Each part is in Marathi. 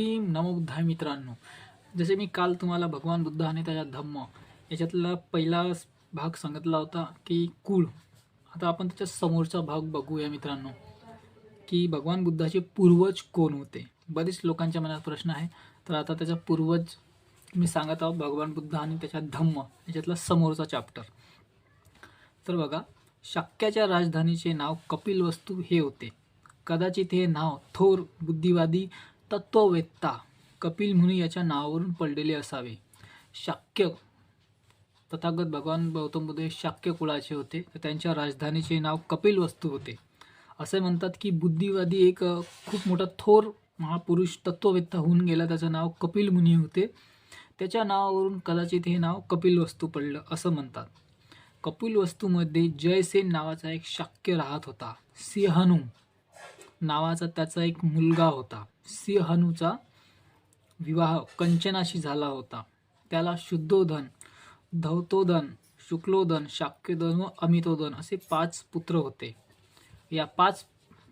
भीम नमोबुद्धाय मित्रांनो. जसे मी काल तुम्हाला भगवान बुद्ध आणि त्याच्या धम्म याच्यातला पहिला भाग सांगितला होता की कुळ. आता आपण त्याच्या समोरचा भाग बघूया मित्रांनो. की भगवान बुद्धाचे पूर्वज कोण होते? बरेच लोकांच्या मनात प्रश्न आहे. तर आता त्याचा पूर्वज मी सांगत आहोत भगवान बुद्ध आणि त्याच्या धम्म याच्यातला समोरचा चॅप्टर तर बघा शाक्याच्या राजधानीचे नाव कपिलवस्तू हे होते. कदाचित हे नाव थोर बुद्धिवादी तत्ववेत्ता. कपिल मुनी याच्या नावावरून पडलेले असावे. शाक्य तथागत भगवान गौतम बुद्ध शाक्य कुळाचे होते. तर त्यांच्या राजधानीचे नाव कपिलवस्तू होते. असे म्हणतात की बुद्धिवादी एक खूप मोठा थोर महापुरुष तत्ववेत्ता होऊन गेला. त्याचं नाव कपिल मुनी होते. त्याच्या नावावरून कदाचित हे नाव कपिलवस्तू पडलं असं म्हणतात. कपिल वस्तूमध्ये जयसेन नावाचा एक शाक्य राहत होता. सिंहनू नावाचा त्याचा एक मुलगा होता. सिंहनूचा विवाह कंचनाशी झाला होता. त्याला शुद्धोधन धौतोदन शुक्लोधन शाक्योदन व अमितोधन असे पाच पुत्र होते. या पाच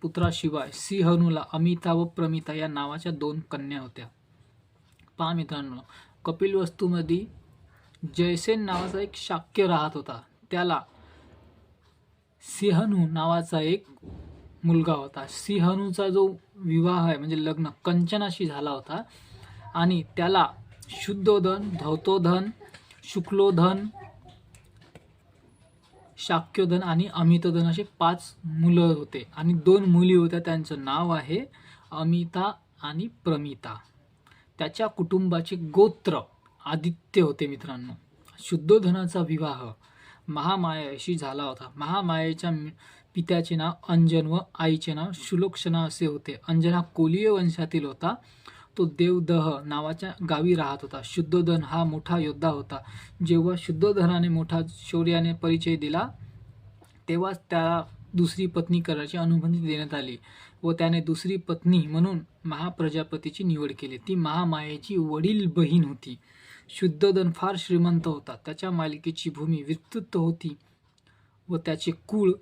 पुत्राशिवाय सिंहनूला अमिता व प्रमिता या नावाच्या दोन कन्या होत्या. पहा मित्रांनो कपिलवस्तूमध्ये जयसेन नावाचा एक शाक्य राहत होता. त्याला सिंहनू नावाचा एक मुलगा होता. सिंहनूचा जो विवाह आहे म्हणजे लग्न कंचनाशी झाला होता. आणि त्याला शुद्धोधन धौतोधन शुक्लोधन शाक्योधन आणि अमितोधन असे पाच मुलं होते. आणि दोन मुली होत्या त्यांचं नाव आहे अमिता आणि प्रमिता. त्याच्या कुटुंबाचे गोत्र आदित्य होते मित्रांनो. शुद्धोधनाचा विवाह महामायाशी झाला होता. महामायेच्या पित्याचे नाव अंजन व आईचे नाव शुलोक्षणा असे होते. अंजन हा कोलीय वंशातील होता. तो देवदह नावाच्या गावी राहत होता. शुद्धोधन हा मोठा योद्धा होता. जेव्हा शुद्धोधनाने मोठा शौर्याने परिचय दिला तेव्हाच त्याला दुसरी पत्नी करायची अनुमती देण्यात आली व त्याने दुसरी पत्नी म्हणून महाप्रजापतीची निवड केली. ती महामायेची वडील बहीण होती. शुद्धोधन फार श्रीमंत होता. त्याच्या मालिकेची भूमी विस्तृत होती व त्याचे कुळ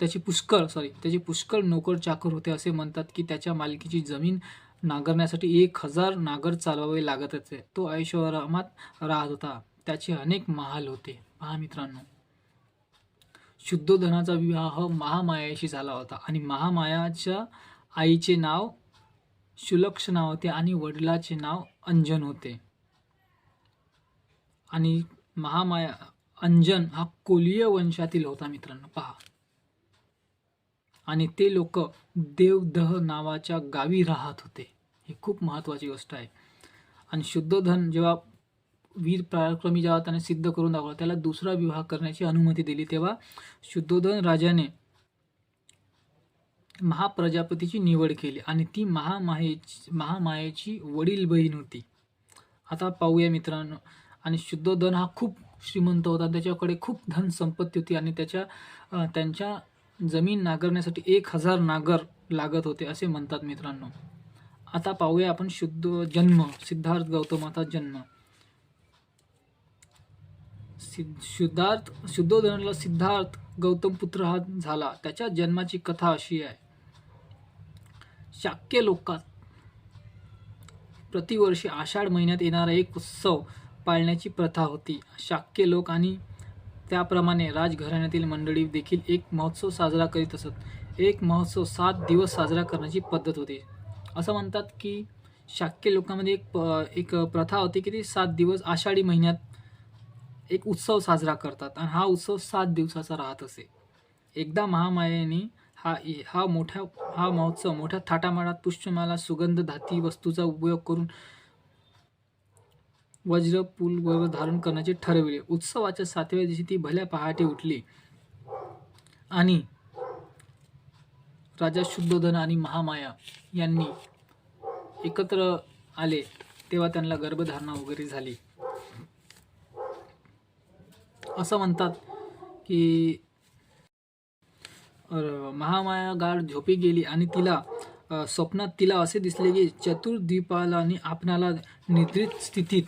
त्याची पुष्कळ सॉरी त्याची पुष्कळ नोकर चाकर होते असे म्हणतात की त्याच्या मालकीची जमीन नांगरण्यासाठी एक हजार नागर चालवावे लागत होते. तो ऐश्वरामात राहत होता. त्याचे अनेक महाल होते. पहा मित्रांनो. शुद्धोधनाचा विवाह महामायाशी झाला होता आणि महामायाच्या आईचे नाव शुलक्षणा होते आणि वडिलाचे नाव अंजन होते. आणि महामाया अंजन हा कोलीय वंशातील होता मित्रांनो. पहा. आणि ते लोक देवदह नावाच्या गावी राहत होते. ही खूप महत्त्वाची गोष्ट आहे. आणि शुद्धोधन जेव्हा वीर पराक्रमी जेव्हा त्याने सिद्ध करून दाखवला त्याला दुसरा विवाह करण्याची अनुमती दिली तेव्हा शुद्धोधन राजाने महाप्रजापतीची निवड केली आणि ती महामायेची महामायेची वडील बहीण होती. आता पाहूया मित्रांनो. आणि शुद्धोधन हा खूप श्रीमंत होता त्याच्याकडे खूप धन संपत्ती होती आणि त्याच्या त्यांच्या जमीन नांगरण्यासाठी एक हजार नागर लागत होते असे म्हणतात मित्रांनो. आता पाहूया आपण शुद्ध जन्म सिद्धार्थ गौतमाचा जन्म. सिद्ध शुद्धार्थ शुद्धोधनाला सिद्धार्थ गौतम पुत्र हा झाला. त्याच्या जन्माची कथा अशी आहे. शाक्य लोकात प्रतिवर्षी आषाढ महिन्यात येणारा एक उत्सव पाळण्याची प्रथा होती. शाक्य लोक आणि त्याप्रमाणे राजघराण्यातील मंडळी देखील एक महोत्सव साजरा करीत असत. एक महोत्सव सात दिवस साजरा करण्याची पद्धत होती. असं म्हणतात की शाक्य लोकांमध्ये एक प एक प्रथा होती की ती सात दिवस आषाढी महिन्यात एक उत्सव साजरा करतात आणि हा उत्सव सात दिवसाचा राहत असे. एकदा महामायेने हा हा मोठ्या हा महोत्सव मोठ्या थाटामाटात पुष्पमाला सुगंध धाती वस्तूचा उपयोग करून वज्र पूल व धारण करण्याचे ठरविले. उत्सवाच्या सातव्या दिवशी ती भल्या पहाटे उठली आणि राजा शुद्धोधन आणि महामाया यांनी एकत्र आले तेव्हा त्यांना गर्भधारणा वगैरे झाली. असं म्हणतात की महामाया गाड झोपी गेली आणि तिला स्वप्नात तिला असे दिसले की चतुर्द्वीपाला आणि आपणाला निद्रित स्थितीत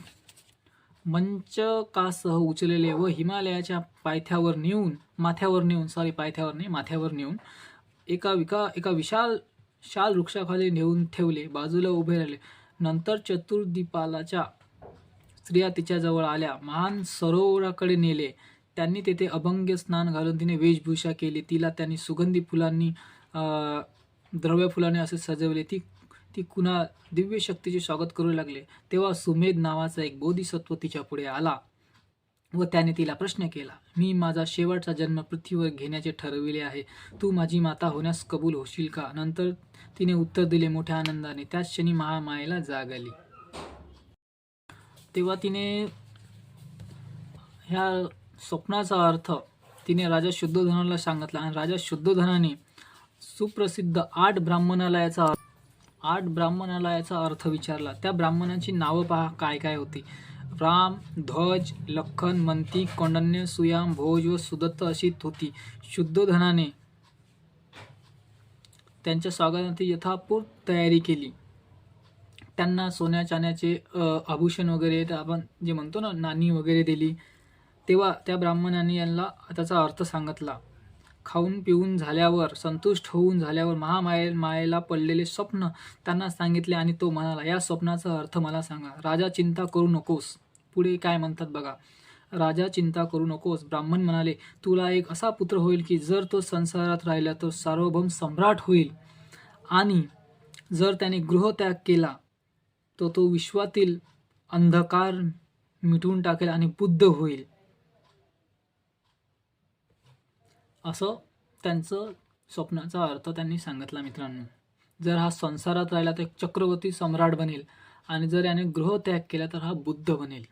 मंचकासह उचलेले व हिमालयाच्या पायथ्यावर नेऊन माथ्यावर नेऊन सॉरी पायथ्यावर नाही माथ्यावर नेऊन एका विका एका विशाल शाल वृक्षाखाली नेऊन ठेवले बाजूला उभे राहिले. नंतर चतुर्दीपालाच्या स्त्रिया तिच्याजवळ आल्या. महान सरोवराकडे नेले. त्यांनी तेथे अभंग स्नान घालून तिने वेशभूषा केली. तिला त्यांनी सुगंधी फुलांनी द्रव्य फुलाने असे सजवले. ती ती कुणा दिव्य शक्तीचे स्वागत करू लागले तेव्हा सुमेध नावाचा एक बोधिसत्व तिच्या पुढे आला व त्याने तिला प्रश्न केला मी माझा शेवटचा जन्म पृथ्वीवर घेण्याचे ठरविले आहे. तू माझी माता होण्यास कबूल होशील का? नंतर तिने उत्तर दिले मोठ्या आनंदाने त्याच क्षणी महामायेला जाग आली. तेव्हा तिने ह्या स्वप्नाचा अर्थ तिने राजा शुद्धोधनाला सांगितला आणि राजा शुद्धोधनाने सुप्रसिद्ध आठ ब्राह्मणालयाचा आठ ब्राह्मणाला याचा अर्थ विचारला. त्या ब्राह्मणांची नावं पहा काय काय होती? राम ध्वज लखन मंती कौंडन्य सुयाम भोज व सुदत्त अशी होती. शुद्धोधनाने त्यांच्या स्वागताची यथापूर तयारी केली. त्यांना सोन्या चाण्याचे आभूषण वगैरे आपण जे म्हणतो ना नाणी वगैरे दिली. तेव्हा त्या ब्राह्मणांनी यांना त्याचा अर्थ सांगितला. खाऊन पिऊन झाल्यावर संतुष्ट होऊन झाल्यावर महामाये मायेला पडलेले स्वप्न त्यांना सांगितले आणि तो म्हणाला या स्वप्नाचा अर्थ मला सांगा. राजा चिंता करू नकोस. पुढे काय म्हणतात बघा? राजा चिंता करू नकोस. ब्राह्मण म्हणाले तुला एक असा पुत्र होईल की जर तो संसारात राहिला तर सार्वभौम सम्राट होईल. आणि जर त्याने गृहत्याग केला तो तो विश्वातील अंधकार मिटवून टाकेल आणि बुद्ध होईल. असं त्यांचं स्वप्नाचा अर्थ त्यांनी सांगितला मित्रांनो. जर हा संसारात राहिला तर एक चक्रवर्ती सम्राट बनेल आणि जर याने गृहत्याग केला तर हा बुद्ध बनेल.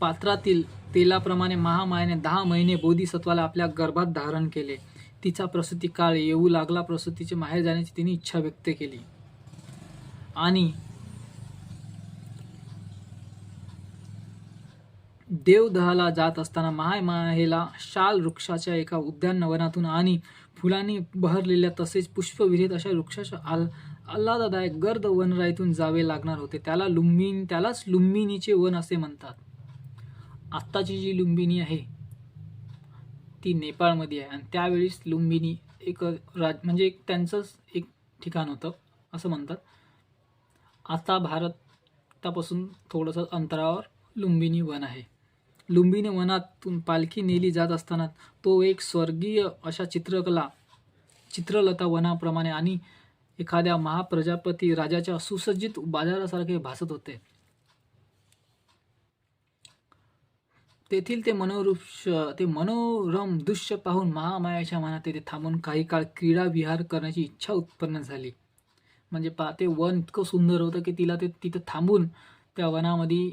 पात्रातील तेलाप्रमाणे महामायाने दहा महिने बोधिसत्वाला आपल्या गर्भात धारण केले. तिचा प्रसूती काळ येऊ लागला. प्रसूतीचे माहेर जाण्याची तिने इच्छा व्यक्त केली. आणि देवदहाला जात असताना महामाहेला शाल वृक्षाच्या एका उद्यानवनातून आणि फुलांनी बहरलेल्या तसेच पुष्पविरहित अशा वृक्षाच्या आल आल्हाददायक गर्द वनराईतून जावे लागणार होते. त्याला लुंबिन त्यालाच लुंबिनीचे वन असे म्हणतात. आत्ताची जी लुंबिनी आहे ती नेपाळमध्ये आहे. आणि त्यावेळीस लुंबिनी एक राज म्हणजे एक त्यांचंच एक ठिकाण होतं असं म्हणतात. आता भारतापासून थोडंसं अंतरावर लुंबिनी वन आहे. लुंबिनी वनातून पालखी नेली जात असताना तो एक स्वर्गीय अशा चित्रकला चित्रलता वनाप्रमाणे आणि एखाद्या महाप्रजापती राजाच्या सुसज्जित बाजारासारखे भासत होते. तेथील ते मनोरुक्ष ते मनोरम दृश्य पाहून महामायाच्या मनात तेथे थांबून काही काळ क्रीडा विहार करण्याची इच्छा उत्पन्न झाली. म्हणजे पा ते वन इतकं सुंदर होतं की तिला ते तिथं थांबून त्या वनामध्ये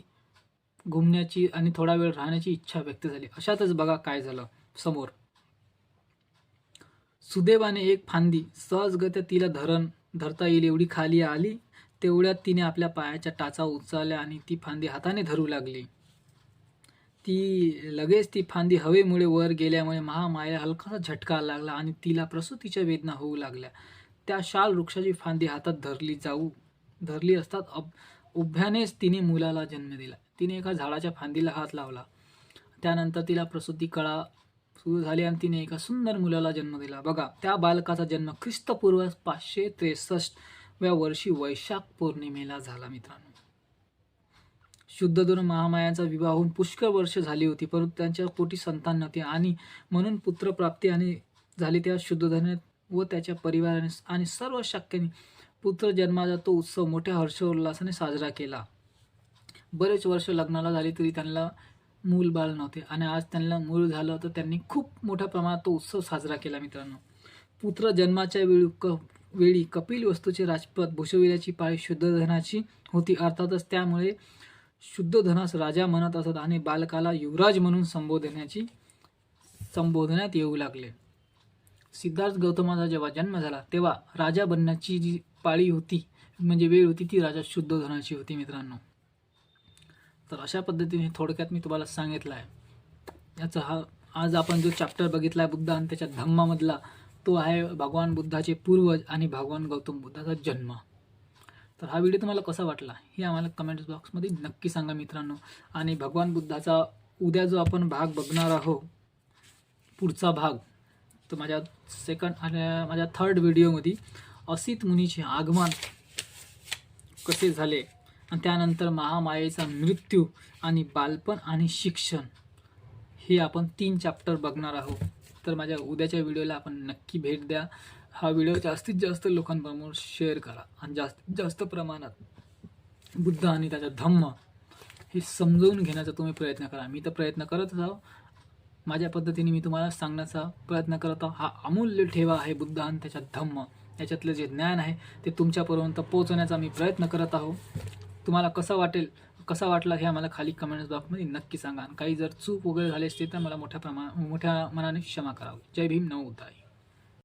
घुमण्याची आणि थोडा वेळ राहण्याची इच्छा व्यक्त झाली. अशातच बघा काय झालं समोर. सुदैवाने एक फांदी सहजगत्या तिला धरण धरता येईल एवढी खाली आली तेवढ्यात तिने आपल्या पायाच्या टाचा उचलल्या आणि ती फांदी हाताने धरू लागली. ती लगेच ती फांदी हवेमुळे वर गेल्यामुळे महामाया हलकासा झटका लागला आणि तिला प्रसूतीच्या वेदना होऊ लागल्या. त्या शाल वृक्षाची फांदी हातात धरली जाऊ धरली असतात अब उभ्यानेच तिने मुलाला जन्म दिला. तिने एका झाडाच्या फांदीला हात लावला. त्यानंतर तिला प्रसूती कळा सुरू झाली आणि तिने एका सुंदर मुलाला जन्म दिला. बघा त्या बालकाचा जन्म ख्रिस्तपूर्व पाचशे त्रेसष्ट व्या वर्षी वैशाख पौर्णिमेला झाला मित्रांनो. शुद्ध दोन विवाह होऊन पुष्कळ वर्ष झाली होती परंतु त्यांच्या पोटी संतान नव्हती आणि म्हणून पुत्रप्राप्ती आणि झाली त्या शुद्धधने व त्याच्या परिवाराने आणि सर्व शाक्यांनी पुत्र जन्माचा तो उत्सव मोठ्या हर्षोल्लासाने साजरा केला. बरेच वर्ष लग्नाला झाली तरी त्यांना मूल बाळ नव्हते. आणि आज त्यांना मूल झालं तर त्यांनी खूप मोठ्या प्रमाणात तो उत्सव साजरा केला मित्रांनो. पुत्र जन्माच्या वेळी क वेळी कपिल वस्तूचे राजपद भूषविल्याची पाळी शुद्धधनाची होती. अर्थातच त्यामुळे शुद्धधनास राजा म्हणत असत आणि बालकाला युवराज म्हणून संबोधण्याची संबोधण्यात येऊ लागले. सिद्धार्थ गौतमाचा जेव्हा जन्म झाला तेव्हा राजा बनण्याची जी पाळी होती म्हणजे वेळ होती ती राजा शुद्धधनाची होती मित्रांनो. तर अशा पद्धतीने थोडक्यात मी तुम्हाला सांगितलं आहे. याचा हा आज आपण जो चॅप्टर बघितला आहे बुद्ध आणि त्याच्या धम्मामधला तो आहे भगवान बुद्धाचे पूर्वज आणि भगवान गौतम बुद्धाचा जन्म. तर हा व्हिडिओ तुम्हाला कसा वाटला हे आम्हाला कमेंट्स बॉक्समध्ये नक्की सांगा मित्रांनो. आणि भगवान बुद्धाचा उद्या जो आपण भाग बघणार आहोत पुढचा भाग तर माझ्या सेकंड आणि माझ्या थर्ड व्हिडिओमध्ये असित मुनीचे आगमन कसे झाले त्यानंतर महामायेचा मृत्यू आणि बालपण आणि शिक्षण हे आपण तीन चॅप्टर बघणार आहोत. तर माझ्या उद्याच्या व्हिडिओला आपण नक्की भेट द्या. हा व्हिडिओ जास्तीत जास्त लोकांबरोबर शेअर करा आणि जास्तीत जास्त प्रमाणात बुद्ध आणि त्याचा धम्म हे समजवून घेण्याचा तुम्ही प्रयत्न करा. मी तर प्रयत्न करतच आहो. माझ्या पद्धतीने मी तुम्हाला सांगण्याचा प्रयत्न करत आहो. हा अमूल्य ठेवा आहे बुद्ध आणि त्याच्या धम्म. याच्यातलं जे ज्ञान आहे ते तुमच्यापर्यंत पोहोचवण्याचा मी प्रयत्न करत आहो. तुम्हाला कसं वाटेल कसा वाटला हे आम्हाला खाली कमेंट्स बॉक्समध्ये नक्की सांगा. आणि काही जर चूक वगैरे झाली असते तर मला मोठ्या प्रमा मोठ्या मनाने क्षमा करावी. जय भीम नऊ उदाय